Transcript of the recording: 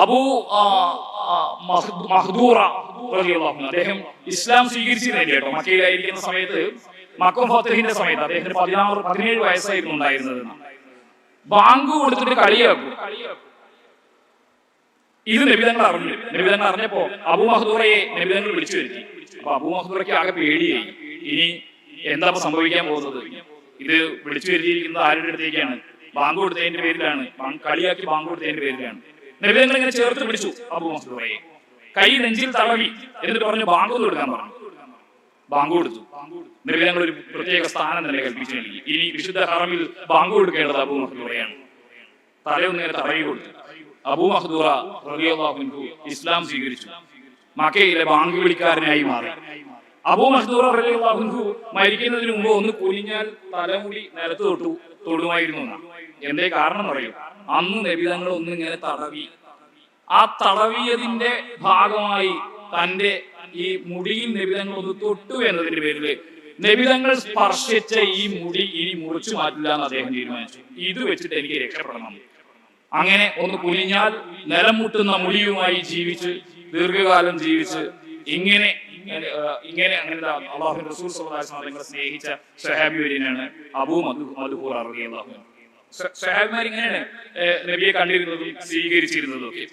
അബൂ മഹ്ദൂറ. അദ്ദേഹം ഇസ്ലാം സ്വീകരിച്ചിരുന്നില്ല കേട്ടോ മക്കയിലായിരിക്കുന്ന സമയത്ത് മക്കം ഫത്തഹിന്റെ സമയത്ത് അദ്ദേഹത്തിന് പതിനാറ് പതിനേഴ് വയസ്സായിരുന്നു ഉണ്ടായിരുന്നത്. ബാങ്ക് കൊടുത്തിട്ട് കളിയാക്കും. ഇത് നബിതങ്ങൾ അറിഞ്ഞു. നബിതങ്ങൾ അറിഞ്ഞപ്പോ അബു മഹദൂറയെ നബിതങ്ങൾ വിളിച്ചു വരുത്തി. അപ്പൊ അബു മഹദൂറയ്ക്ക് ആകെ പേടിയായി. ഇനി എന്താ സംഭവിക്കാൻ പോകുന്നത്? ഇത് വിളിച്ചു വരുത്തിയിരിക്കുന്നത് ആരുടെ അടുത്തേക്കാണ്? ബാങ്ക് കൊടുത്തതിന്റെ പേരിലാണ്. കളിയാക്കി ബാങ്ക് കൊടുത്തതിന്റെ പേരിലാണ്. നബിതങ്ങൾ ഇങ്ങനെ ചേർത്ത് പിടിച്ചു. അബു മസ്ദൂറയെ കൈ നെഞ്ചിൽ തടവി എന്നിട്ട് പറഞ്ഞു ബാങ്ക് കൊടുക്കാൻ പറഞ്ഞു. ബാങ്ക് കൊടുത്തു. നബിതങ്ങൾ ഒരു പ്രത്യേക സ്ഥാനം തന്നെ കൽപ്പിച്ചു നൽകി. ഇനി വിശുദ്ധ ഹറമിൽ ബാങ്ക് കൊടുക്കേണ്ടത് അബു മസ്ദൂറയാണ് തലയൊന്നും ഇങ്ങനെ തടവി കൊടുത്തു. അബൂ മഹദൂറ റബിയാഹുൻഹു ഇസ്ലാം സ്വീകരിച്ചു. മക്കയിലെ ബാങ്ക് വിളിക്കാരനായി മാറി. അബൂ മഹദൂറ റബിയാഹുൻഹു മരിക്കുന്നതിന് മുമ്പ് ഒന്ന് കുനിഞ്ഞാൽ തലമുടി നിലത്ത് തൊട്ടു തൊടുമായിരുന്നു. എന്തേ കാരണം പറയും അന്ന് നബിതങ്ങൾ ഒന്ന് ഇങ്ങനെ തടവി. ആ തടവിയതിന്റെ ഭാഗമായി തന്റെ ഈ മുടിയിൽ നബിതങ്ങൾ ഒന്ന് തൊട്ടു എന്നതിന്റെ പേരിൽ നബിതങ്ങൾ സ്പർശിച്ച ഈ മുടി ഇനി മുറിച്ചു മാറ്റില്ല എന്ന് അദ്ദേഹം തീരുമാനിച്ചു. ഇത് വെച്ചിട്ട് എനിക്ക് രക്ഷപ്പെടണം. അങ്ങനെ ഒന്ന് കുനിഞ്ഞാൽ നിലം മുട്ടുന്ന മുടിയുമായി ജീവിച്ച് ദീർഘകാലം ജീവിച്ച് ഇങ്ങനെ ഇങ്ങനെ, അങ്ങനെ അള്ളാഹു റസൂൽ സ്നേഹിച്ച സഹാബി അബൂ മധു മധുഹൂർ അൻഹു. സഹാബിമാർ ഇങ്ങനെയാണ് നബിയെ കണ്ടിരുന്നതും സ്വീകരിച്ചിരുന്നതും ഒക്കെ.